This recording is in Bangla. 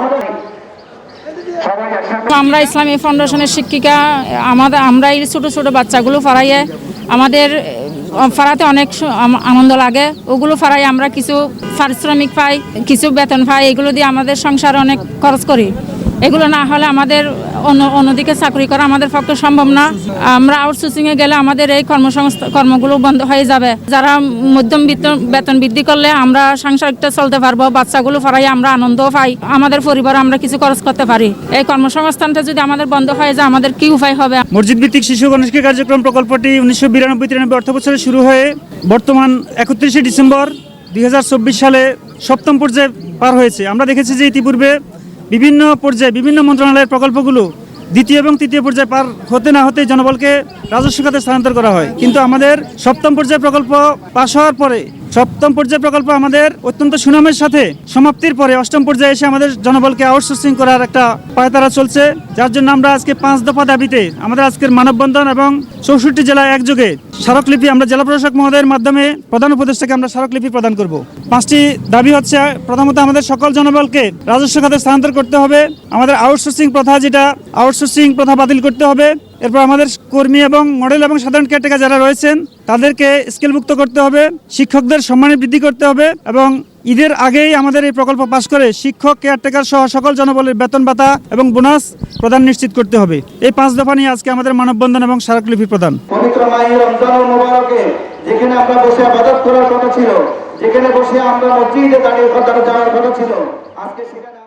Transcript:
আমরা আমরা ইসলামী ফাউন্ডেশনের শিক্ষিকা, আমাদের আমরা এই ছোটো ছোটো বাচ্চাগুলো ফারাইয়ে আমাদের ফারাতে অনেক আনন্দ লাগে। ওগুলো ফারাই আমরা কিছু পারিশ্রমিক পাই, কিছু বেতন পাই, এগুলো দিয়ে আমাদের সংসার অনেক খরচ করি। এগুলো না হলে আমাদের অন্য অন্যদিকে চাকরি করা আমাদের পক্ষে সম্ভব না। আমরা আউটসোর্সিংয়ে গেলে আমাদের এই কর্মসংস্থা কর্মগুলো বন্ধ হয়ে যাবে। যারা মধ্যম বেতন বৃদ্ধি করলে আমরা সাংসারিকটা চলতে পারব, বাচ্চাগুলো ফারাই আমরা আনন্দও পাই। আমাদের পরিবার আমরা কিছু খরচ করতে পারি। এই কর্মসংস্থানটা যদি আমাদের বন্ধ হয়ে যায়, আমাদের কি উপায় হবে? মসজিদ ভিত্তিক শিশু গণশিক্ষা কার্যক্রম প্রকল্পটি উনিশশো বিরানব্বই তিরানব্বই অর্থ বছরে শুরু হয়ে বর্তমান একত্রিশে ডিসেম্বর দুই হাজার চব্বিশ সালে সপ্তম পর্যায়ে পার হয়েছে। আমরা দেখেছি যে ইতিপূর্বে বিভিন্ন পর্যায়ে, বিভিন্ন মন্ত্রণালয়ের প্রকল্পগুলো দ্বিতীয় এবং তৃতীয় পর্যায়ে পার হতে না হতে জনবলকে রাজস্ব খাতে স্থানান্তর করা হয়। কিন্তু আমাদের সপ্তম পর্যায়ে প্রকল্প পাশ হওয়ার পরে সপ্তম পর্যায় প্রকল্প আমাদের অত্যন্ত সুনামের সাথে সমাপ্তির পরে অষ্টম পর্যায়ে এসে আমাদের জনবলকে আউটসোর্সিং করার একটা পায়তারা চলছে, যার জন্য আমরা আজকে পাঁচ দফা দাবিতে আমাদের আজকের মানববন্ধন এবং চৌষট্টি জেলায় একযোগে স্মারকলিপি আমরা জেলা প্রশাসক মহোদয়ের মাধ্যমে প্রধান উপদেষ্টাকে আমরা স্মারকলিপি প্রদান করব। পাঁচটি দাবি হচ্ছে, প্রথমত আমাদের সকল জনবলকে রাজস্ব খাতে স্থানান্তর করতে হবে, আমাদের আউটসোর্সিং প্রথা যেটা আউটসোর্সিং প্রথা বাতিল করতে হবে এরপর আমাদের কর্মী এবং মডেল এবং সাধারণ কেয়ারটেকার যারা রয়েছেন, তাদেরকে স্কেলমুক্ত করতে হবে, শিক্ষকদের সম্মানে বৃদ্ধি করতে হবে এবং ঈদের আগেই আমাদের এই প্রকল্প পাশ করে শিক্ষক কেয়ারটেকার সহ সকল জনবলের বেতন ভাতা এবং বোনাস প্রদান নিশ্চিত করতে হবে। এই পাঁচ দফা নিয়ে আজকে আমাদের মানববন্ধন এবং স্মারকলিপি প্রদান। যেখানে আমরা বসে আবাদত করার কথা ছিল, যেখানে বসে আমরা মসজিদে দাঁড়িয়ে কথা জানার কথা ছিল, আজকে সেখানে